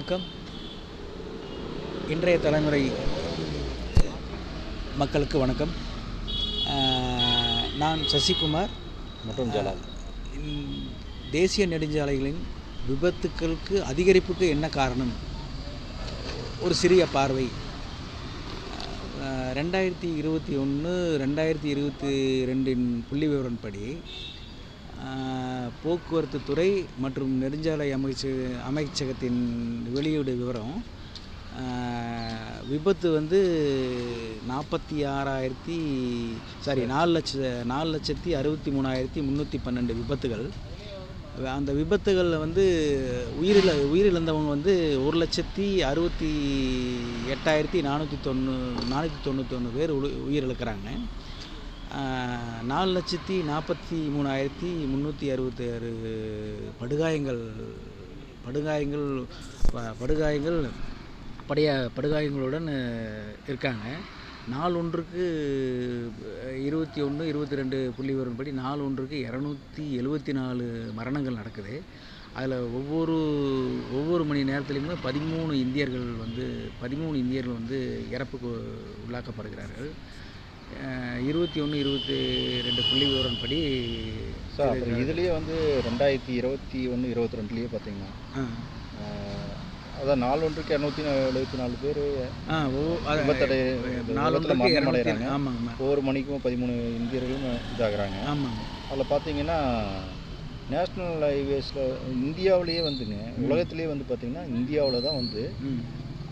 வணக்கம். இன்றைய தலைமுறை மக்களுக்கு வணக்கம். நான் சசிகுமார். மற்றும் ஜலால். தேசிய நெடுஞ்சாலைகளின் விபத்துக்களுக்கு அதிகரிப்புக்கு என்ன காரணம்? ஒரு சிறிய பார்வை. ரெண்டாயிரத்தி இருபத்தி ஒன்று ரெண்டாயிரத்தி இருபத்தி ரெண்டின் புள்ளி விவரப்படி ஆஹ், போக்குவரத்து துறை மற்றும் நெடுஞ்சாலை அமைச்சு அமைச்சகத்தின் வெளியீடு விவரம். விபத்து வந்து நாற்பத்தி ஆறாயிரத்தி சாரி நாலு லட்ச நாலு லட்சத்தி அறுபத்தி மூணாயிரத்தி முந்நூற்றி பன்னெண்டு விபத்துகள். அந்த விபத்துகளில் வந்து உயிரிழ உயிரிழந்தவங்க வந்து ஒரு லட்சத்தி அறுபத்தி எட்டாயிரத்தி நானூற்றி தொண்ணூ நானூற்றி தொண்ணூற்றி ஒன்று பேர் உயிரிழக்கிறாங்க. நாலு லட்சத்தி நாற்பத்தி மூணாயிரத்தி முந்நூற்றி அறுபத்தி ஆறு படுகாயங்கள் படுகாயங்கள் படுகாயங்கள் படைய படுகாயங்களுடன் இருக்காங்க. நாள் ஒன்றுக்கு இருபத்தி ஒன்று இருபத்தி ரெண்டு புள்ளி வரும்படி நாள் ஒன்றுக்கு இரநூத்தி எழுபத்தி நாலு மரணங்கள் நடக்குது. அதில் ஒவ்வொரு ஒவ்வொரு மணி நேரத்துலையுமே பதிமூணு இந்தியர்கள் வந்து பதிமூணு இந்தியர்கள் வந்து இறப்புக்கு உள்ளாக்கப்படுகிறார்கள். இருபத்தி ஒன்று இருபத்தி ரெண்டு புள்ளி விவரப்படி சார் அப்புறம் இதுலேயே வந்து ரெண்டாயிரத்தி இருபத்தி ஒன்று இருபத்தி ரெண்டுலேயே பார்த்தீங்கன்னா அதான் நாலு ஒன்றுக்கு இரநூத்தி எழுபத்தி நாலு பேர் ஆ ஒவ்வொரு அது- விபத்தடை நாலு விபத்தில் ஒன்றுக்கு மரணம் இரநூத்தி அடைகிறாங்க. ஆமாங்கம்மா. ஒவ்வொரு மணிக்கும் பதிமூணு இந்தியர்களும் இதாகிறாங்க. ஆமாங்க அதில் பார்த்தீங்கன்னா நேஷ்னல் ஹைவேஸில் இந்தியாவிலேயே வந்துங்க உலகத்திலேயே வந்து பார்த்தீங்கன்னா இந்தியாவில் தான் வந்து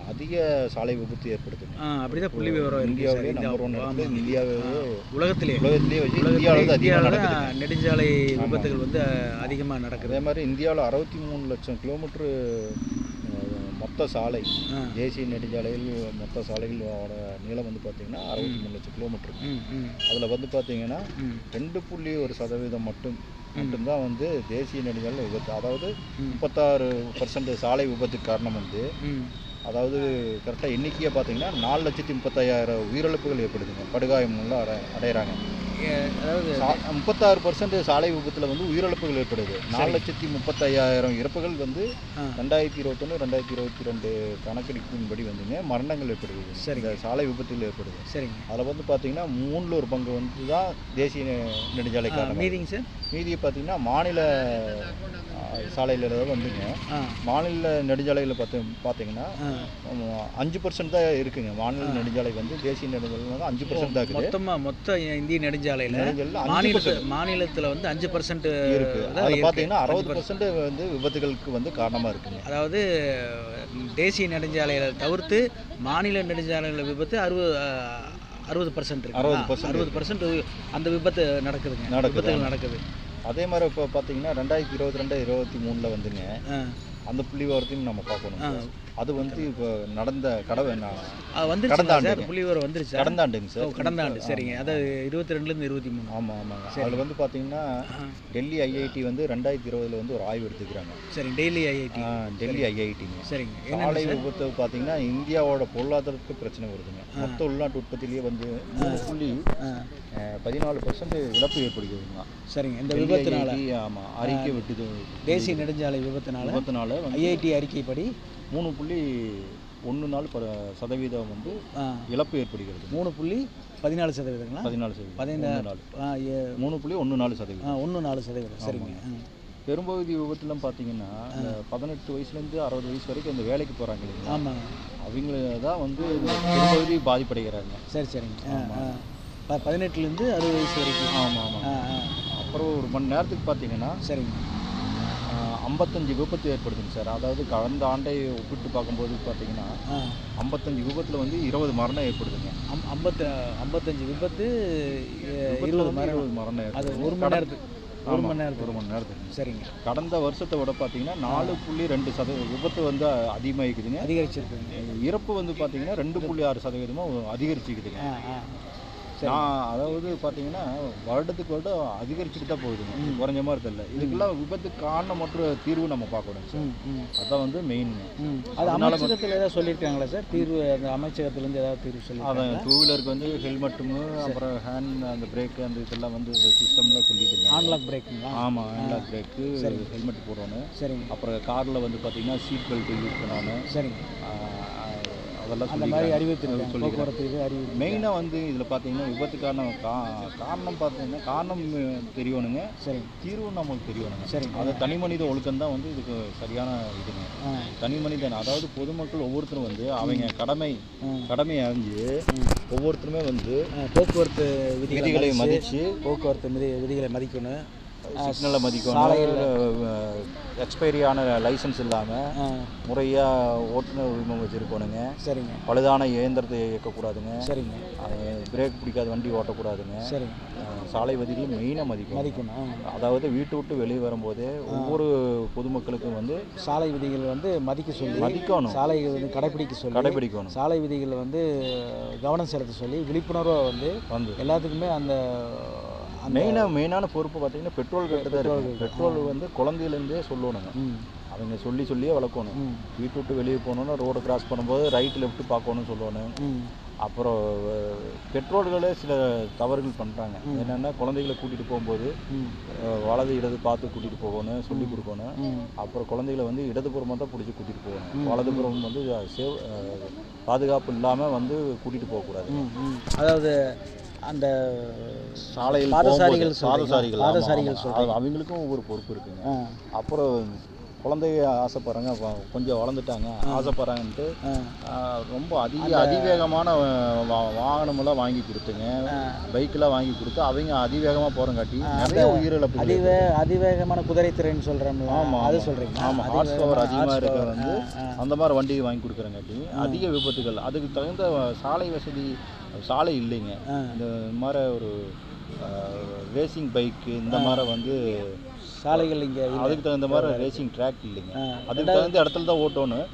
அதிக சாலை விபத்து ஏற்படுத்துங்க ஆ அப்படிதான் புள்ளி விவரம் இருக்கு சார். இந்தியாவிலேயே இந்த- நம்பர் ஒன். இந்தியாவே உலகத்திலே. உலகத்திலேயே வச்சு உலகத்திலே இந்தியாவில் வந்து அதிகமாக இந்தியாவில் நெடுஞ்சாலை விபத்துகள் வந்து அதிகமாக நடக்குது. அதே மாதிரி இந்தியாவில் அறுபத்தி மூணு லட்சம் கிலோமீட்டர் மொத்த சாலை தேசிய நெடுஞ்சாலையில் மொத்த சாலைகளோட நீளம் வந்து பார்த்தீங்கன்னா அறுபத்தி மூணு லட்சம் கிலோமீட்டர். ம் அதில் வந்து பார்த்தீங்கன்னா ரெண்டு புள்ளி ஒரு சதவீதம் மட்டும் மட்டும்தான் வந்து தேசிய நெடுஞ்சாலை விபத்து. அதாவது. முப்பத்தாறு பர்சன்ட் சாலை விபத்துக்கு காரணம் வந்து அதாவது கரெக்டாக எண்ணிக்கையாக பார்த்தீங்கன்னா நாலு லட்சத்தி முப்பத்தையாயிரம் உயிரிழப்புகள் ஏற்படுதுங்க. படுகாயம்லாம் அடை அடையிறாங்க. அதாவது முப்பத்தாறு பர்சன்ட் சாலை விபத்தில் வந்து உயிரிழப்புகள் ஏற்படுது. நாலு லட்சத்தி முப்பத்தையாயிரம் இறப்புகள் வந்து ரெண்டாயிரத்தி இருபத்தொன்று ரெண்டாயிரத்தி இருபத்தி ரெண்டு கணக்கெடுப்பின்படி வந்துங்க மரணங்கள் ஏற்படுது சரி. இந்த சாலை விபத்தில் ஏற்படுது. சரிங்க. அதில் வந்து பார்த்தீங்கன்னா மூணில் ஒரு பங்கு வந்து தான் தேசிய நெடுஞ்சாலை மீதிங்க சார்? மீதியை பார்த்தீங்கன்னா மாநில சாலையில் வந்துங்க. மாநில நெடுஞ்சாலையில் பார்த்து பார்த்தீங்கன்னா அஞ்சு பர்சன்ட் தான் இருக்குங்க. மாநில நெடுஞ்சாலை வந்து தேசிய நெடுஞ்சாலை வந்து அஞ்சு பர்சன்ட் தான் இருக்குது. மொத்தமாக மொத்த இந்திய நெடுஞ்சாலையில் நெடுஞ்சாலையில் மாநிலத்தில் மாநிலத்தில் வந்து அஞ்சு பர்சன்ட் இருக்கு. அதில் பார்த்தீங்கன்னா அறுபது பர்சன்ட் வந்து விபத்துகளுக்கு வந்து காரணமாக இருக்குங்க. அதாவது தேசிய நெடுஞ்சாலைகளை தவிர்த்து மாநில நெடுஞ்சாலைகள் விபத்து அறுபது அறுபது பர்சன்ட் 60% அறுபது பர்சன்ட் அந்த விபத்து நடக்குதுங்க. நடக்குது, விபத்துகள் நடக்குது. அதே மாதிரி இப்போ பார்த்தீங்கன்னா ரெண்டாயிரத்தி இருபத்தி ரெண்டு இருபத்தி மூணில் வந்துங்க. அந்த புள்ளி விவரத்தையும் நம்ம பார்க்கணும். அது வந்து இப்போ நடந்த கடவை வந்துருச்சுங்களா கடந்த சார். ஆண்டுங்க. புள்ளி விவரம் வந்துருச்சா கடந்த ஆண்டுங்க சார். கடந்த ஆண்டு. சரிங்க. அதாவது இருபத்தி ரெண்டுலேருந்து இருபத்தி மூணு. ஆமாம் ஆமாங்க. அதில் வந்து பார்த்தீங்கன்னா டெல்லி ஐஐடி வந்து ரெண்டாயிரத்தி இருபதுல வந்து ஒரு ஆய்வு எடுத்துக்கிறாங்க. சரிங்க டெய்லி ஐஐடி டெல்லி ஐஐடிங்க சரிங்க. சாலை விபத்து பார்த்தீங்கன்னா இந்தியாவோட பொருளாதாரத்துக்கு பிரச்சனை வருதுங்க. மொத்த உள்நாட்டு உற்பத்திலேயே வந்து மூணு புள்ளி பதினாலு பர்சன்ட் இழப்பு ஏற்படுகிறதுங்க. சரிங்க. இந்த டெல்லி விபத்துனால. IIT, ஆமா அறிக்கை விட்டுது. தேசிய நெடுஞ்சாலை விபத்துனால? விபத்துனால வந்து ஐஐடி அறிக்கைப்படி மூணு புள்ளி ஒன்று ப சதவீதம் வந்து இழப்பு ஏற்படுகிறது. மூணு புள்ளி பதினாலு சதவீதங்களா? பதினாலு சதவீதம். பதினா- ஒண்ணு நாலு. ஆ, ஏ- மூணு புள்ளி ஒன்று நாலு சதவீதம். ஒன்று நாலு சதவீதம். சரிங்க. பெரும்பகுதி விபத்துலாம் பார்த்தீங்கன்னா பதினெட்டு வயசுலேருந்து அறுபது வயசு வரைக்கும் இந்த வேலைக்கு போகிறாங்க இல்லைங்களா? ஆமாங்க. அவங்கள தான் வந்து பெரும்பகுதி பாதிப்படைகிறாங்க. சரி சரிங்க. பதினெட்டுலேருந்து அறுபது வயசு வரைக்கும். ஆமாம் ஆமாம் அப்புறம் ஒரு மணி நேரத்துக்கு பார்த்தீங்கன்னா சரிங்க. ஐம்பத்தஞ்சு விபத்து ஏற்படுதுங்க சார். அதாவது கடந்த ஆண்டை ஒப்பிட்டு பார்க்கும்போது பார்த்தீங்கன்னா ஐம்பத்தஞ்சு விபத்தில் வந்து இருபது மரணம் ஏற்படுதுங்க. அம் ஐம்பத்து ஐம்பத்தஞ்சு விபத்து இருபது மரணம். இருபது மரணம் அது ஒரு மணி நேரத்துக்கு ஒரு மணி நேரத்துக்கு. ஒரு மணி நேரத்துக்கு. சரிங்க. கடந்த வருஷத்தை விட பார்த்தீங்கன்னா நாலு புள்ளி ரெண்டு சதவீதம் விபத்து வந்து அதிகமாகிக்குதுங்க. அதிகரிச்சிருக்குங்க இறப்பு வந்து பார்த்தீங்கன்னா ரெண்டு புள்ளி ஆறு சதவீதமாக அதிகரிச்சுக்குதுங்க. நான் அதாவது பார்த்தீங்கன்னா வருடத்துக்கு வருடம் அதிகரிச்சுட்டு தான் போகுதுங்க குறைஞ்ச மாதிரி தெரியல. இதுக்கெல்லாம் விபத்துக்கு காரணம் மற்றும் தீர்வு நம்ம பார்க்கணும் சார். அதான் வந்து மெயினுங்க ம். அது அமைச்சகத்தில் ஏதாவது சொல்லியிருக்காங்களா சார்? தீர்வு அந்த அமைச்சகத்துலேருந்து ஏதாவது தீர்வு அதான் சொல்லியிருக்காங்க டூ வீலருக்கு வந்து ஹெல்மெட்டும் அப்புறம் ஹேண்ட் அந்த பிரேக் அந்த இதெல்லாம் வந்து சிஸ்டம்லாம் சொல்லிட்டு ஆன்லாக் பிரேக்குங்களா ஆமாம் எல்லா பிரேக்கு ஹெல்மெட் போடணும். சரிங்க. அப்புறம் காரில் வந்து பார்த்தீங்கன்னா சீட் பெல்ட் யூஸ் பண்ணணும். சரிங்க. அதெல்லாம் அந்த மாதிரி சொல்லிக்கிறேன். போக்குவரத்து இது அறிவு மெயினாக வந்து இதில் பார்த்தீங்கன்னா விபத்து காரணம் கா காரணம் பார்த்தீங்கன்னா காரணம் தெரியணுங்க சரிங்க தீர்வு நமக்கு தெரியணுங்க சரிங்க. அது தனி மனித ஒழுக்கம் தான் வந்து இதுக்கு சரியான இதுங்க. தனி மனிதன் அதாவது பொதுமக்கள் ஒவ்வொருத்தரும் வந்து அவங்க கடமை. கடமை அறிஞ்சு ஒவ்வொருத்தருமே வந்து போக்குவரத்து விதிகளை மதித்து போக்குவரத்து விதிகளை மதிக்கணும். சிக்னலை மதிக்கணும். எக்ஸ்பைரி ஆன லைசன்ஸ் இல்லாமல் முறையாக ஓட்டுநர் உரிமம் வச்சுருக்கணுங்க. சரிங்க. பழுதான இயந்திரத்தை இயக்கக்கூடாதுங்க. சரிங்க. பிரேக் பிடிக்காத வண்டி ஓட்டக்கூடாதுங்க. சரிங்க. சாலை விதிகளை மெயினாக மதிக்கணும். மதிக்கணும். அதாவது வீட்டு விட்டு வெளியே வரும்போதே ஒவ்வொரு பொதுமக்களுக்கும் வந்து சாலை விதிகள் வந்து மதிக்க சொல்லி மதிக்கணும். சாலை கடைபிடிக்க சொல்லி கடைபிடிக்கணும். சாலை விதிகளை வந்து கவனம் செலுத்த சொல்லி விழிப்புணர்வை வந்து வந்து. எல்லாத்துக்குமே அந்த மெயினாக மெயினான பொறுப்பு பார்த்தீங்கன்னா பெட்ரோல் கட்டு தான் இருக்கு பெட்ரோல் வந்து குழந்தையிலேருந்தே சொல்லணுங்க. அவங்க சொல்லி சொல்லியே வளர்க்கணும். வீட்டு விட்டு வெளியே போகணுன்னா ரோடு கிராஸ் பண்ணும்போது ரைட் லெஃப்ட் பார்க்கணும்னு சொல்லணும். அப்புறம் பெற்றோர்களே சில தவறுகள் பண்ணுறாங்க என்னென்னா குழந்தைகளை கூட்டிகிட்டு போகும்போது வலது இடது பார்த்து கூட்டிகிட்டு போகணும் சொல்லி கொடுக்கணும். அப்புறம் குழந்தைகளை வந்து இடதுபுறமாக தான் பிடிச்சி கூட்டிகிட்டு போகணும். வலதுபுறம் வந்து சேவ் பாதுகாப்பு இல்லாமல் வந்து கூட்டிகிட்டு போகக்கூடாது. அதாவது அந்த சாலையில் பாதசாரிகள். பாதசாரிகள் பாதசாரிகள் அவங்களுக்கும் ஒவ்வொரு பொறுப்பு இருக்குங்க. அப்புறம் குழந்தைய ஆசைப்படுறாங்க கொஞ்சம் வளர்ந்துட்டாங்க ஆசைப்படுறாங்கன்ட்டு ரொம்ப அதிக அதிவேகமான வாகனமெல்லாம் வாங்கி கொடுத்துங்க. பைக்கெல்லாம் வாங்கி கொடுத்து அவங்க அதிவேகமாக போகிறங்காட்டி நிறைய உயிரிழப்பு அதிவே அதிவேகமான குதிரை திறன் சொல்கிறோம்ல ஆமா, அது. சொல்கிறீங்க ஆமாம் ஹார்ஸ் பவர் அதிகமாக இருக்க வந்து அந்த மாதிரி வண்டி வாங்கி கொடுக்குறங்காட்டி அதிக விபத்துகள். அதுக்கு தகுந்த சாலை வசதி சாலை இல்லைங்க. இந்த மாதிரி ஒரு ரேசிங் பைக்கு இந்த மாதிரி வந்து சாலைகள் இங்கே அதுக்கு தகுந்த மாதிரி ரேசிங் ட்ராக் இல்லைங்க. அதுக்கு தகுந்த இடத்துல தான் ஓட்டணும்.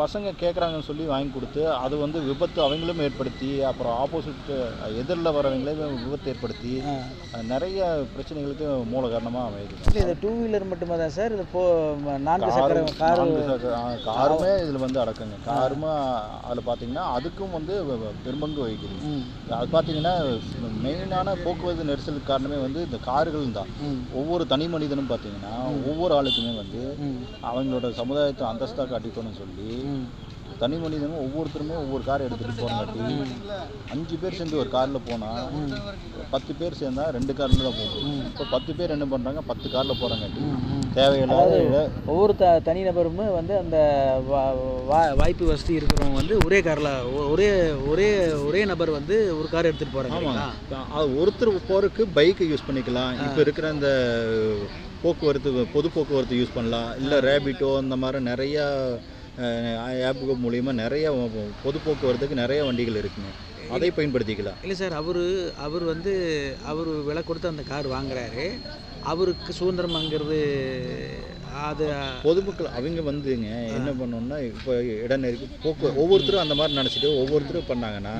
பசங்க கேட்குறாங்கன்னு சொல்லி வாங்கி கொடுத்து அது வந்து விபத்து அவங்களும் ஏற்படுத்தி அப்புறம் ஆப்போசிட் எதிரில் வரவங்களே விபத்து ஏற்படுத்தி நிறைய பிரச்சனைகளுக்கு மூல காரணமாக அமையுது. இல்லை இது டூ வீலர் மட்டுமா தான் சார்? இது போ நான்கு சக்கர கார் காருமே இதில் வந்து அடக்குங்க. காருமே அதில் பார்த்தீங்கன்னா அதுக்கும் வந்து பெரும்பங்கு வகிக்குது அது பார்த்தீங்கன்னா மெயினான போக்குவரத்து நெரிசலுக்கு காரணமே வந்து இந்த கார்கள் தான். ஒவ்வொரு தனி மனிதனும் பார்த்தீங்கன்னா ஒவ்வொரு ஆளுக்குமே வந்து அவங்களோட சமுதாயத்தை அந்தஸ்தாக காட்டிக்கணும்னு சொல்லி தனி மனிதனும் ஒவ்வொருத்தருமே ஒவ்வொரு கார் எடுத்துகிட்டு போகிறங்காட்டி அஞ்சு பேர் சேர்ந்து ஒரு காரில் போனால் பத்து பேர் சேர்ந்தா ரெண்டு காரில் தான் போகும். இப்போ பத்து பேர் என்ன பண்ணுறாங்க பத்து காரில் போகிறங்காட்டி தேவையில்லாத ஒவ்வொரு த தனிநபருமே வந்து அந்த வாய்ப்பு வசதி இருக்கிறவங்க வந்து ஒரே காரில் ஒரே ஒரே ஒரே நபர் வந்து ஒரு கார் எடுத்துகிட்டு போகிறாங்க அது ஒருத்தர் போகிறதுக்கு பைக்கை யூஸ் பண்ணிக்கலாம். இப்போ இருக்கிற இந்த போக்குவரத்து பொது போக்குவரத்து யூஸ் பண்ணலாம். இல்லை ரேபிட்டோ அந்த மாதிரி நிறையா ஆப்புகள் மூலிமா நிறைய பொது போக்குவரத்துக்கு நிறைய வண்டிகள் இருக்குங்க. அதை பயன்படுத்திக்கலாம். இல்லை சார் அவர் அவர் வந்து அவர் விலை கொடுத்து அந்த கார் வாங்குறாரு. அவருக்கு சுதந்திரமாங்கிறது அது பொதுமக்கள் அவங்க வந்துங்க என்ன பண்ணணும்னா இப்போ இடம் நெருக்கி போக்கு ஒவ்வொருத்தரும் அந்த மாதிரி நினச்சிட்டு ஒவ்வொருத்தரும் பண்ணாங்கன்னா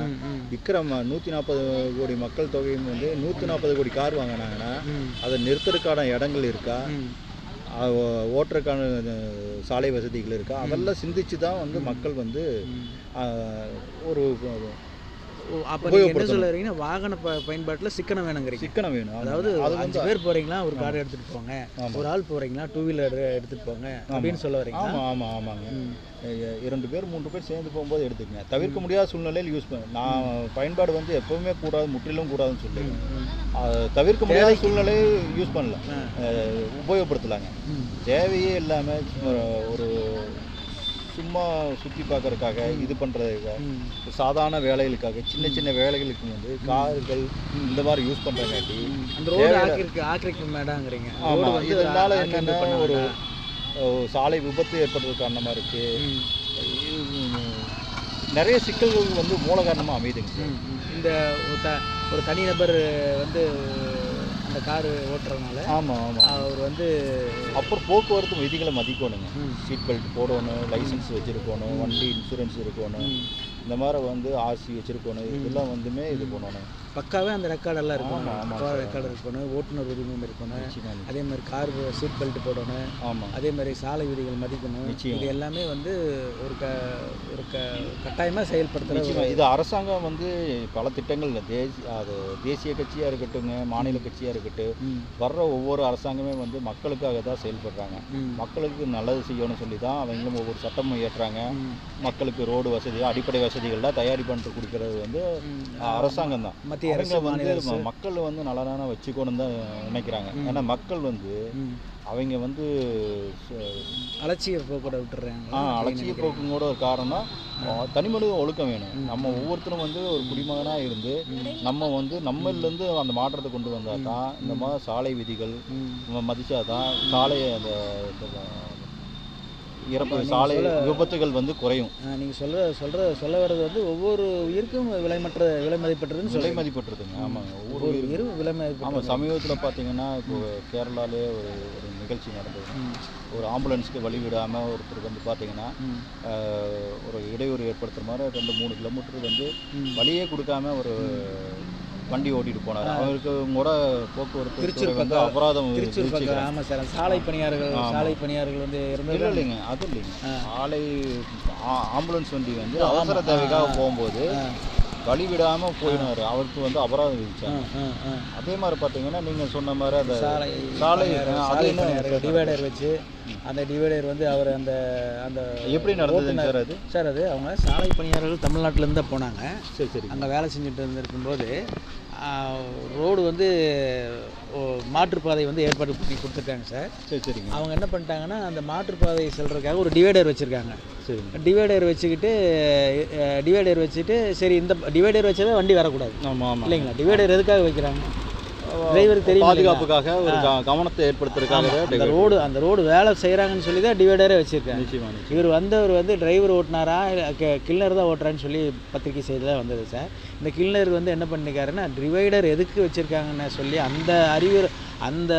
விக்ரம் நூற்றி நாற்பது கோடி மக்கள் தொகையும் வந்து நூற்றி நாற்பது கோடி கார் வாங்கினாங்கன்னா அதை நிறுத்துறதுக்கான இடங்கள் இருக்கா? ஓட்டுறதுக்கான சாலை வசதிகள் இருக்கா? அதெல்லாம் சிந்திச்சு தான் வந்து மக்கள் வந்து ஒரு அப்போ என்ன சொல்ல வரீங்கன்னா வாகன ப பயன்பாட்டில் சிக்கனம் வேணுங்கிறீங்க. சிக்கனம் வேணும். அதாவது அது அஞ்சு பேர் போகிறீங்களா ஒரு கார் எடுத்துகிட்டு போங்க. ஒரு ஆள் போகிறீங்களா டூ வீலர் எடுத்துகிட்டு போங்க அப்படின்னு சொல்ல வரீங்களா? ஆமாம் ஆமாம் ஆமாங்க. இரண்டு பேர் மூன்று பேர் சேர்ந்து போகும்போது எடுத்துக்கங்க. தவிர்க்க முடியாத சூழ்நிலையில் யூஸ் பண்ண நான் பயன்பாடு வந்து எப்பவுமே கூடாது முற்றிலும் கூடாதுன்னு. அது தவிர்க்க முடியாத சூழ்நிலையை யூஸ் பண்ணல. அஹ், உபயோகப்படுத்தலாங்க. தேவையே இல்லாமல் ஒரு சும்மா சுற்றி பார்க்கறதுக்காக இது பண்ணுறதுக்காக. சாதாரண வேலைகளுக்காக சின்ன சின்ன வேலைகளுக்கு வந்து கார்கள் இந்த மாதிரி யூஸ் பண்ணுறங்காட்டி அந்த ரோடு ஆக்கிருக்கு ஆக்கிரிக்க மேடாங்கிறீங்க. ரோடு ஆமாம் இதனால என்னென்னா ஒரு சாலை விபத்து ஏற்படுறது காரணமாக இருக்குது. நிறைய சிக்கல்கள் வந்து மூல காரணமாக அமையுதுங்க. இந்த ஒரு தனிநபர் வந்து அந்த காரு ஓட்டுறதுனால ஆமாம் ஆமாம் அவர் வந்து அப்புறம் போக்குவரத்து விதிகளை மதிக்கணுங்க. சீட் பெல்ட் போடணும் லைசன்ஸ் வச்சுருக்கணும் வண்டி இன்சூரன்ஸ் இருக்கணும். இந்த மாதிரி வந்து ஆர்சி வச்சுருக்கணும். இதெல்லாம் வந்துமே இது பண்ணணும். பக்காவே அந்த ரெக்கார்டெல்லாம் இருக்கணும். ஆமா பக்காவாக ரெக்கார்டு இருக்கணும். ஓட்டுநர் உரிமம் இருக்கணும். அதே மாதிரி கார் சீட் பெல்ட் போடணும். ஆமாம் அதே மாதிரி சாலை விதிகள் மதிக்கணும். இது எல்லாமே வந்து ஒரு க ஒரு க கட்டாயமாக செயல்படுத்துகிற நிச்சயமா. இது அரசாங்கம் வந்து பல திட்டங்கள் தேசிய அது தேசிய கட்சியாக இருக்கட்டுங்க மாநில கட்சியாக இருக்கட்டும் வர்ற ஒவ்வொரு அரசாங்கமே வந்து மக்களுக்காக தான் செயல்படுறாங்க. மக்களுக்கு நல்லது செய்யணும்னு சொல்லி தான் அவங்களும் ஒவ்வொரு சட்டமும் ஏற்றுறாங்க. மக்களுக்கு ரோடு வசதி அடிப்படை வசதிகள்லாம் தயாரி பண்ணிட்டு கொடுக்கறது வந்து. அரசாங்கம் தான். மத்திய அரசு மாநில மக்கள் வந்து நலனான வச்சுக்கணும்னு தான் நினைக்கிறாங்க. ஏன்னா மக்கள் வந்து. அவங்க வந்து அலட்சிய போக்கூட விட்டுறாங்க ஆ அலட்சிய போக்கும் கூட ஒரு காரணம் தனி மனித ஒழுக்கம் வேணும். நம்ம ஒவ்வொருத்தரும் வந்து ஒரு குடிமகனாக இருந்து நம்ம வந்து நம்மளிலேருந்து அந்த மாற்றத்தை கொண்டு வந்தால் தான் இந்த மாதிரி சாலை விதிகள். நம்ம மதிச்சா தான் சாலை அந்த இறப்பு சாலை விபத்துகள் வந்து குறையும். நீங்கள் சொல்கிற சொல்கிற சொல்ல வர்றது வந்து ஒவ்வொரு உயிருக்கும் விலைமற்ற விலை மதிப்பற்றதுன்னு விலை ஆமாங்க. ஒவ்வொரு உயிரும் விலை ஆமாம் சமீபத்தில் பார்த்தீங்கன்னா இப்போ கேரளாலே ஒரு ஒரு நிகழ்ச்சி நடந்தது. ஒரு ஆம்புலன்ஸ்க்கு வழி விடாமல் ஒருத்தருக்கு வந்து பார்த்தீங்கன்னா ஒரு இடையூறு ஏற்படுத்துகிற மாதிரி ரெண்டு மூணு கிலோமீட்டர் வந்து. வழியே கொடுக்காம ஒரு வண்டி ஓட்டிட்டு போனார். அவருக்கு கூட போக்குவரத்து திருச்சூர் வந்து பக்கம் அபராதம் திருச்சூர் பக்கம். ஆமாம் சார். சாலை பணியாளர்கள். சாலை பணியாளர்கள் வந்து இல்லை இல்லைங்க. அது இல்லைங்க. ஆ- ஆம்புலன்ஸ் வண்டி வந்து அவசர தேவைக்காக போகும்போது வழி விடாமல் போயினார். அவருக்கு வந்து அபராதம் விதிச்சாங்க. அதே மாதிரி பார்த்தீங்கன்னா நீங்கள் சொன்ன மாதிரி அந்த சாலை சாலை அது டிவைடர் வச்சு அந்த டிவைடர் வந்து அவர் அந்த அந்த எப்படி நடந்ததுங்க சார் அது? சார் அது அவங்க சாலை பணியாளர்கள் தமிழ்நாட்டிலேருந்து போனாங்க. சரி சரி. அங்கே வேலை செஞ்சுட்டு இருந்திருக்கும்போது ரோடு வந்து மாற்றுப்பாதை வந்து ஏற்பாடு பண்ணி கொடுத்துருக்காங்க சார். சரி சரிங்க. அவங்க என்ன பண்ணிட்டாங்கன்னா அந்த மாற்றுப்பாதை செல்றதுக்காக ஒரு டிவைடர் வச்சுருக்காங்க. சரிங்க. டிவைடர் வச்சுக்கிட்டு டிவைடர் வச்சுட்டு சரி இந்த டிவைடர் வச்சதே வண்டி வரக்கூடாது. ஆமாம் ஆமாம் இல்லைங்களா? டிவைடர் எதுக்காக வைக்கிறாங்க? டிரைவருக்கு தெரியும் பாதுகாப்புக்காக ஒரு கவனத்தை ஏற்படுத்துறதுக்காக அந்த ரோடு அந்த ரோடு வேலை செய்கிறாங்கன்னு சொல்லி தான் டிவைடரே வச்சுருக்காங்க. நிச்சயமா நிச்சயம். இவர் வந்தவர் வந்து டிரைவர் ஓட்டினாரா கில்லர் தான் ஓட்டுறான்னு சொல்லி பத்திரிக்கை செய்தியில் வந்தது சார். இந்த கில்லர் வந்து என்ன பண்ணிக்காருன்னா டிவைடர் எதுக்கு வச்சுருக்காங்கன்னு சொல்லி அந்த அறிவு அந்த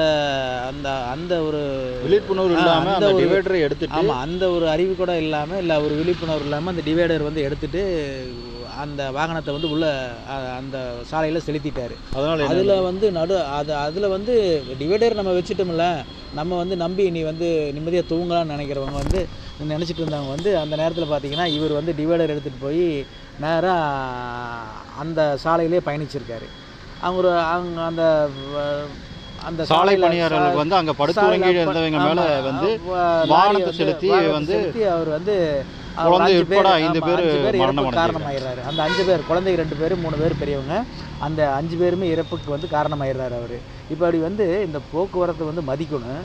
அந்த அந்த ஒரு விழிப்புணர்வு ஆ, இல்லாம அந்த டிவைடரை எடுத்துட்டு ஆமாம் அந்த ஒரு அறிவு கூட இல்லாமல் இல்லை ஒரு விழிப்புணர்வு இல்லாமல் அந்த டிவைடர் வந்து எடுத்துட்டு அந்த வாகனத்தை வந்து உள்ள அந்த சாலையில் செலுத்திட்டாரு அதனால? அதில் வந்து நடு அது அதில் வந்து டிவைடர் நம்ம வச்சுட்டோம்ல நம்ம வந்து நம்பி நீ வந்து நிம்மதியாக தூங்கலாம்னு நினைக்கிறவங்க வந்து நினச்சிட்டு இருந்தவங்க வந்து அந்த நேரத்தில் பார்த்தீங்கன்னா இவர் வந்து டிவைடர் எடுத்துகிட்டு போய் நேராக அந்த சாலையிலே பயணிச்சிருக்காரு அவங்க அவங்க அந்த அந்த சாலை பணியாளர்களுக்கு வந்து அங்க படுத்து இருந்தவங்க மேல வந்து வாகனத்தை செலுத்தி வந்து அவர் வந்து குழந்தை உட்பட பேர், ஐந்து பேர் மரணம். காரணமாயிடுறாரு. அந்த அஞ்சு பேர் குழந்தை ரெண்டு பேர் மூணு பேர் பெரியவங்க. அந்த அஞ்சு பேருமே இறப்புக்கு வந்து காரணமாயிடுறாரு அவர். இப்போ அப்படி வந்து இந்த போக்குவரத்தை வந்து மதிக்கணும்.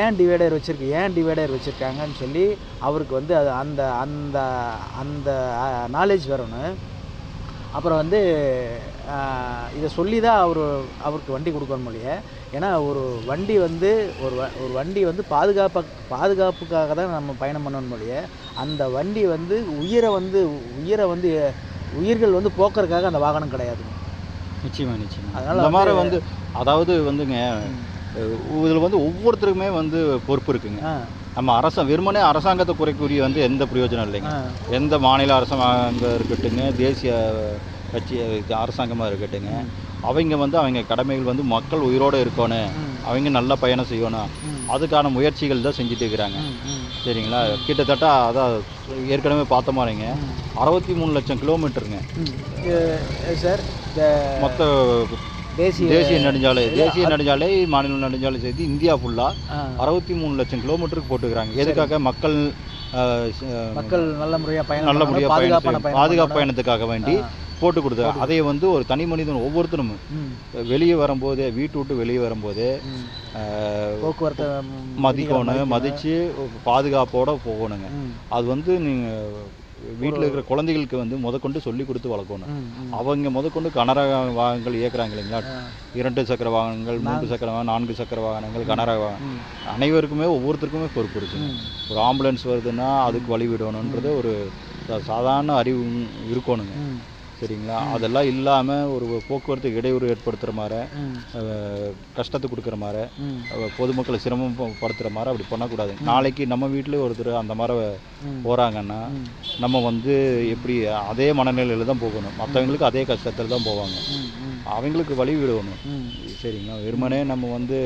ஏன் டிவைடர் வச்சிருக்கு ஏன் டிவைடர் வச்சுருக்காங்கன்னு சொல்லி அவருக்கு வந்து அது அந்த அந்த அந்த நாலேஜ் வரணும். அப்புறம் வந்து இதை சொல்லி தான் அவர் அவருக்கு வண்டி கொடுக்கணும் மொழிய ஏன்னா ஒரு வண்டி வந்து ஒரு வ- ஒரு வண்டி வந்து பாதுகாப்பா பாதுகாப்புக்காக தான் நம்ம பயணம் பண்ணணும் மொழிய அந்த வண்டி வந்து உயிரை வந்து உயிரை வந்து உயிர்கள் வந்து போக்குறதுக்காக அந்த வாகனம் கிடையாது. நிச்சயமா நிச்சயமா. அதனால அந்த மாதிரி வந்து அதாவது வந்துங்க இதில் வந்து ஒவ்வொருத்தருக்குமே வந்து பொறுப்பு இருக்குங்க. நம்ம அரச வெறுமனே அரசாங்கத்தை குறைக்கூடிய வந்து எந்த பிரயோஜனம் இல்லைங்க. எந்த மாநில அரசாங்கம் இருக்கட்டுங்க தேசிய கட்சி அரசாங்கமாக இருக்கட்டுங்க. அவங்க வந்து அவங்க கடமைகள் வந்து மக்கள் உயிரோடு இருக்கணும். அவங்க நல்ல பயணம் செய்யணும். அதுக்கான முயற்சிகள் தான் செஞ்சுட்டு இருக்கிறாங்க. சரிங்களா? கிட்டத்தட்ட அதான் ஏற்கனவே பார்த்த மாதிரிங்க அறுபத்தி மூணு லட்சம் கிலோமீட்டருங்க. சார் மொத்த தேசிய தேசிய நெடுஞ்சாலை தேசிய நெடுஞ்சாலை மாநில நெடுஞ்சாலை சேர்த்து இந்தியா ஃபுல்லாக அறுபத்தி மூணு லட்சம் கிலோமீட்டருக்கு போட்டுக்கிறாங்க. எதுக்காக? மக்கள் மக்கள் நல்ல முறையாக பயணம் நல்ல முறையாக பாதுகாப்பான பாதுகாப்பு. பயணத்துக்காக வேண்டி. போட்டு கொடுத்தாங்க அதை வந்து ஒரு தனி மனிதன் ஒவ்வொருத்தரும் வெளியே வரும்போதே வீட்டு விட்டு வெளியே வரும்போதே போக்குவரத்து மதிக்கணும் மதித்து பாதுகாப்போட போகணுங்க. அது வந்து நீங்கள் வீட்டில் இருக்கிற குழந்தைகளுக்கு வந்து முதற்கொண்டு சொல்லி கொடுத்து வளர்க்கணும். அவங்க முதற்கொண்டு கனரக வாகனங்கள் இயக்குறாங்க இல்லைங்களா? இரண்டு சக்கர வாகனங்கள் மூன்று சக்கர வாகனம் நான்கு சக்கர வாகனங்கள் கனரக வாகனம். அனைவருக்குமே ஒவ்வொருத்தருக்குமே பொறுப்பு இருக்குங்க. ஒரு ஆம்புலன்ஸ் வருதுன்னா அதுக்கு வழி விடணுன்றது ஒரு சாதாரண அறிவு இருக்கணுங்க. சரிங்களா? அதெல்லாம் இல்லாமல் ஒரு போக்குவரத்துக்கு இடையூறு ஏற்படுத்துகிற மாதிரி கஷ்டத்தை கொடுக்குற மாதிரி பொதுமக்களை சிரமப்படுத்துகிற மாதிரி அப்படி பண்ணக்கூடாது. நாளைக்கு நம்ம வீட்டிலே ஒருத்தர் அந்த மாதிரி. போகிறாங்கன்னா நம்ம வந்து எப்படி அதே மனநிலையில் தான் போகணும். மற்றவங்களுக்கு அதே கஷ்டத்தில் தான் போவாங்க. அவங்களுக்கு வழி விடணும். சரிங்களா? வெறுமனே நம்ம வந்து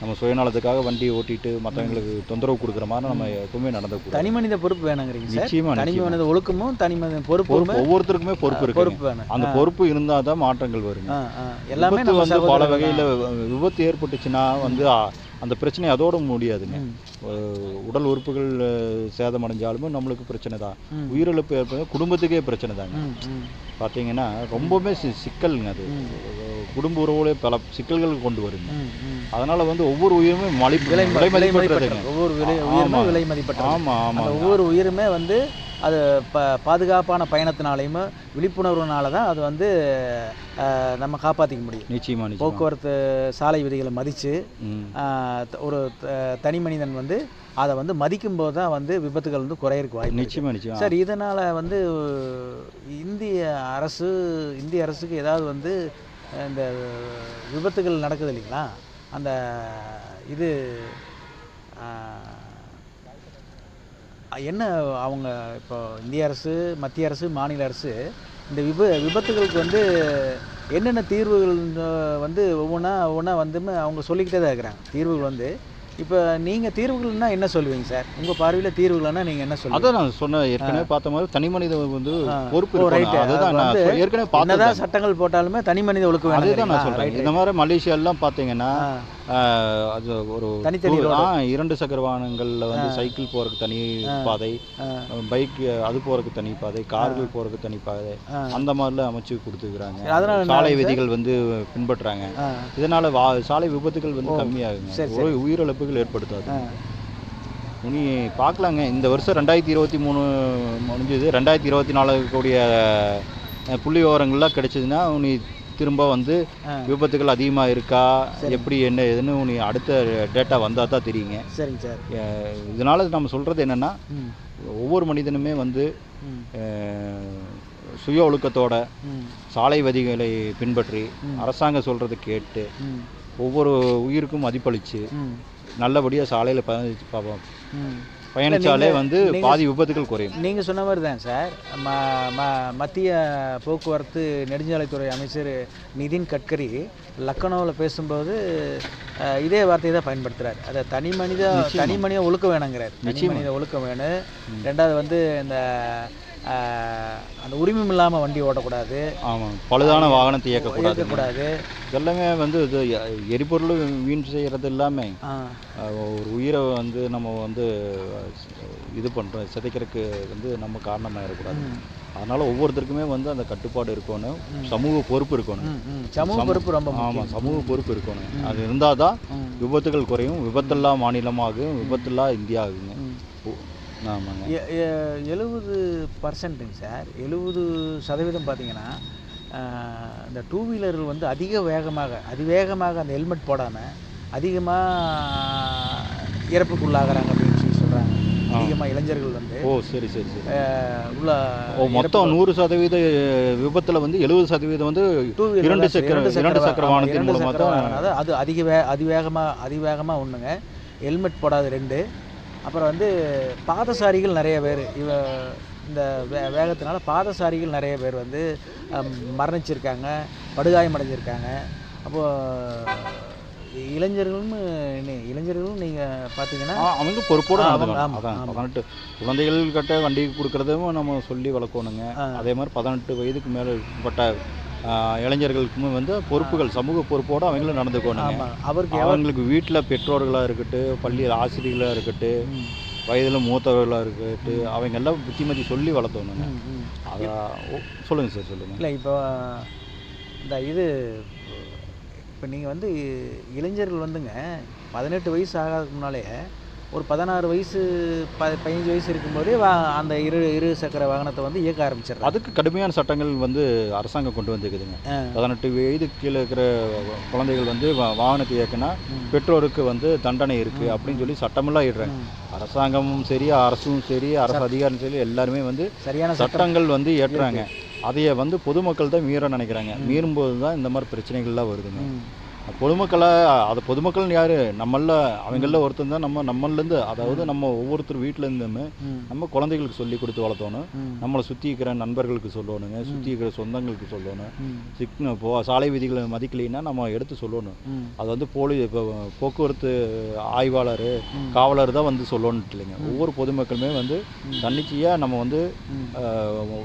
நம்ம சுயநலத்துக்காக வண்டியை ஓட்டிட்டு மற்றவங்களுக்கு தொந்தரவு கொடுக்குற மாதிரி நம்ம எப்பவுமே நடந்தக்கூடாது தனி மனித பொறுப்பு வேணுங்கிறீங்க நிச்சயமா தனி. மனித ஒழுக்கமும் தனி மனித பொறுப்பு ஒவ்வொருத்தருக்குமே பொறுப்பு இருக்கு பொறுப்பு வேணும். அந்த பொறுப்பு இருந்தால் தான் மாற்றங்கள் வருங்க. எல்லாமே வந்து பல வகையில். விபத்து ஏற்பட்டுச்சுன்னா வந்து அந்த பிரச்சனை அதோட முடியாதுங்க. உடல் உறுப்புகள் சேதமடைஞ்சாலுமே நம்மளுக்கு பிரச்சனை தான். உயிரிழப்பு ஏற்பட குடும்பத்துக்கே பிரச்சனை தாங்க. பார்த்தீங்கன்னா ரொம்பவுமே சி சிக்கலுங்க அது. குடும்ப உறவுகளே பல சிக்கல்கள் கொண்டு வருங்க. அதனால வந்து ஒவ்வொரு உயிருமே மலி விலை மதிப்பற்றதுங்க மதிப்பற்றது ஒவ்வொரு விலை உயிருமே. விலை மதிப்பற்றது. ஆமா ஆமா அந்த ஒவ்வொரு உயிருமே வந்து அது ப பாதுகாப்பான பயணத்தினாலையும் விழிப்புணர்வுனால தான் அது வந்து நம்ம காப்பாற்றிக்க முடியும் நிச்சயமா நிச்சயமா போக்குவரத்து சாலை விதிகளை மதித்து. ஒரு த- தனி மனிதன் வந்து அதை வந்து மதிக்கும் போது தான் வந்து விபத்துகள் வந்து குறையறதுக்கு வாய்ப்பு இருக்கு. நிச்சயமா சார் இதனால் வந்து இந்திய அரசு இந்திய அரசுக்கு ஏதாவது வந்து இந்த விபத்துகள் நடக்குது இல்லைங்களா அந்த இது என்ன அவங்க இப்போ இந்திய அரசு மத்திய அரசு மாநில அரசு இந்த விப விபத்துகளுக்கு வந்து என்னென்ன தீர்வுகள் வந்து ஒவ்வொன்றா ஒவ்வொன்றா வந்து அவங்க சொல்லிக்கிட்டே தான் இருக்கிறாங்க. தீர்வுகள் வந்து இப்போ நீங்கள் தீர்வுகள்னா என்ன சொல்லுவீங்க சார்? உங்கள் பார்வையில் தீர்வுகள்னா நீங்கள் என்ன சொல்லுவீங்க? அதான் நான் சொன்ன ஏற்கனவே பார்த்த மாதிரி தனி மனித வந்து. பொறுப்பு. இருக்கணும் அதுதான் நான் வந்து ஏற்கனவே பார்த்தது. என்னதான் சட்டங்கள் போட்டாலுமே தனி மனித அதுதான் வேணும் நான் சொல்றேன். இந்த மாதிரி மலேசியாலாம் பார்த்தீங்கன்னா அது ஒரு தனித்தனி இரண்டு சக்கர வாகனங்கள்ல வந்து சைக்கிள் போறதுக்கு தனி பாதை பைக் அது போறதுக்கு தனி பாதை கார்கள் போறதுக்கு தனி பாதை. அந்த மாதிரிலாம் அமைச்சு கொடுத்துருக்காங்க அதனால சாலை? விதிகள் வந்து பின்பற்றுறாங்க இதனால வா சாலை விபத்துகள் வந்து கம்மியாகுங்க. உயிரிழப்புகள் ஏற்படுத்தாது. இனி பார்க்கலாங்க. இந்த வருஷம் ரெண்டாயிரத்தி இருபத்தி மூணு முடிஞ்சது. ரெண்டாயிரத்தி இருபத்தி நாலு கூடிய புள்ளி விவரங்கள்லாம் கிடைச்சதுன்னா நீ திரும்ப வந்து. விபத்துகள் அதிகமாக இருக்கா? எப்படி என்ன ஏதுன்னு நீ அடுத்த டேட்டா வந்தால் தான் தெரியுங்க. சரிங்க சார். இதனால நம்ம சொல்கிறது என்னென்னா ஒவ்வொரு மனிதனுமே வந்து சுய ஒழுக்கத்தோட சாலை விதிகளை பின்பற்றி அரசாங்கம் சொல்கிறத கேட்டு ஒவ்வொரு உயிருக்கும் மதிப்பளித்து நல்லபடியாக சாலையில் பயணிச்சு பார்ப்போம் நீங்க- வந்து பாதி விபத்துகள் குறையும். நீங்கள் சொன்ன மாதிரி தான் சார். ம ம மத்திய போக்குவரத்து நெடுஞ்சாலைத்துறை அமைச்சர் நிதின் கட்கரி லக்னோவில் பேசும்போது இதே வார்த்தையை தான் பயன்படுத்துகிறார் அதை தனி மனித தனி மனித ஒழுக்கம் வேணுங்கிறார். தனி மனித ஒழுக்கம் வேணும் ரெண்டாவது வந்து இந்த அந்த உரிமம் இல்லாமல் வண்டி ஓட்டக்கூடாது ஆமாம் பழுதான வாகனத்தை இயக்கக்கூடாது. இருக்கக்கூடாது இதெல்லாமே வந்து இது எ- எரிபொருள் வீண் செய்கிறது அஹ், ஒரு உயிரை வந்து நம்ம வந்து இது பண்ணுறோம் சிதைக்கிறதுக்கு வந்து நம்ம காரணமாக இருக்கக்கூடாது. அதனால் ஒவ்வொருத்தருக்குமே வந்து அந்த கட்டுப்பாடு இருக்கணும் சமூக பொறுப்பு இருக்கணும். சமூக பொறுப்பு ரொம்ப ஆமாம் சமூக பொறுப்பு இருக்கணும். அது இருந்தால் தான். விபத்துகள் குறையும். விபத்தில்லா மாநிலமாகும் விபத்தில்லா இந்தியா ஆகுங்க எழுபது பர்சன்ட்டுங்க சார். எழுபது சதவீதம் பார்த்தீங்கன்னா இந்த டூ வீலர் வந்து அதிக வேகமாக அதிவேகமாக அந்த ஹெல்மெட் போடாமல் அதிகமாக இறப்புக்குள்ளாகிறாங்க அப்படின்னு சொல்லி சொல்கிறாங்க அதிகமாக இளைஞர்கள் வந்து ஓ சரி சரி சரி. உள்ள மொத்தம் நூறு சதவீத விபத்தில் வந்து எழுபது சதவீதம் வந்து இரண்டு சக்கர இரண்டு சக்கர வாகனத்தின் மூலமாக தான் அது அதிக வே அதிவேகமாக அதிவேகமாக ஒன்றுங்க ஹெல்மெட் போடாத ரெண்டு. அப்புறம் வந்து பாதசாரிகள் நிறைய பேர். இவ இந்த வே வேகத்தினால பாதசாரிகள் நிறைய பேர் வந்து மரணிச்சிருக்காங்க படுகாயமடைஞ்சிருக்காங்க. அப்போது இளைஞர்களும் இளைஞர்களும் நீங்கள் பார்த்தீங்கன்னா அவங்க பொறுப்போடு. பதினெட்டு குழந்தைகள் கிட்ட வண்டி கொடுக்குறதும் நம்ம சொல்லி வளர்க்கணுங்க. அதே மாதிரி பதினெட்டு வயதுக்கு மேலே பட்ட இளைஞர்களுக்குமே வந்து பொறுப்புகள் சமூக பொறுப்போடு அவங்களும் நடந்துக்கணுங்க. ஆமாம் அவருக்கு அவங்களுக்கு வீட்டில் பெற்றோர்களாக இருக்கட்டும் பள்ளியில் ஆசிரியர்களாக இருக்கட்டும் வயதில் மூத்தவர்களாக இருக்கட்டும் அவங்க எல்லாம் புத்திமதி சொல்லி வளர்த்தணுங்க. ம், ம். அதான் ஓ, சொல்லுங்க சார் சொல்லுங்க. இல்லை இப்போ இந்த இது இப்போ நீங்கள் வந்து இளைஞர்கள் வந்துங்க பதினெட்டு வயசு ஆகாததுக்கு முன்னாலே ஒரு பதினாறு வயசு ப பதினஞ்சு வயசு இருக்கும்போதே வா அந்த இரு இரு சக்கர வாகனத்தை வந்து இயக்க ஆரம்பிச்சிடுறாங்க. அதுக்கு கடுமையான சட்டங்கள் வந்து அரசாங்கம் கொண்டு வந்துக்குதுங்க ஆ. பதினெட்டு வயது கீழே இருக்கிற குழந்தைகள் வந்து வா- வாகனத்தை இயக்குனா பெற்றோருக்கு வந்து தண்டனை இருக்கு அப்படின்னு சொல்லி சட்டமெல்லாம் இடுறாங்க. அரசாங்கமும் சரி அரசும் சரி அரசு அதிகாரியும் சரி எல்லாருமே வந்து சரியான சட்டங்கள் வந்து ஏற்றுறாங்க அதைய வந்து பொதுமக்கள் தான் மீற நினைக்கிறாங்க. மீறும்போது தான் இந்த மாதிரி பிரச்சனைகள்லாம் வருதுங்க. பொதுமக்களை அது பொதுமக்கள்னு யார்? நம்மள அவங்கள ஒருத்தன் தான் நம்ம நம்மளேருந்து அதாவது நம்ம ஒவ்வொருத்தர் வீட்டில் இருந்துமே ம். நம்ம குழந்தைகளுக்கு சொல்லி கொடுத்து வளர்த்தோணும். நம்மளை சுற்றி இருக்கிற நண்பர்களுக்கு சொல்லணுங்க சுற்றி இருக்கிற சொந்தங்களுக்கு சொல்லணும். சிக்ன போ சாலை விதிகளை மதிக்கலைன்னா நம்ம எடுத்து சொல்லணும். அது வந்து போலி இப்போ போக்குவரத்து ஆய்வாளர். காவலர் தான் வந்து சொல்லணும்னு இல்லைங்க ஒவ்வொரு பொதுமக்களுமே வந்து தன்னிச்சையாக நம்ம வந்து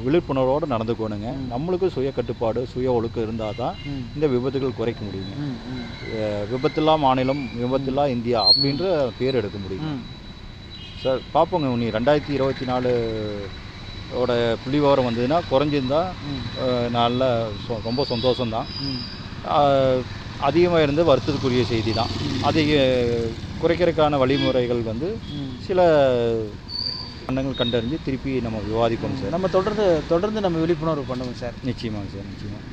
விழிப்புணர்வோடு நடந்துக்கணுங்க. நம்மளுக்கும் சுய கட்டுப்பாடு சுய ஒழுக்கம் இருந்தால் தான் இந்த விபத்துகள் குறைக்க முடியுங்க. விபத்தில்லா மாநிலம் விபத்தில்லா இந்தியா அப்படின்ற பேர் எடுக்க முடியும்? சார் பார்ப்போங்க நீ ரெண்டாயிரத்தி இருபத்தி நாலு ஓட புள்ளி விவரம் வந்ததுன்னா குறைஞ்சிருந்தா நல்ல ரொம்ப சந்தோஷம்தான். அதிகமாக இருந்து வருத்தத்துக்குரிய செய்தி தான் அதை குறைக்கிறதுக்கான வழிமுறைகள் வந்து சில எண்ணங்கள் கண்டறிஞ்சு திருப்பி நம்ம விவாதிப்போம் சார். நம்ம தொடர்ந்து தொடர்ந்து நம்ம விழிப்புணர்வு பண்ணுவோம் சார். நிச்சயமாங்க சார். நிச்சயமாக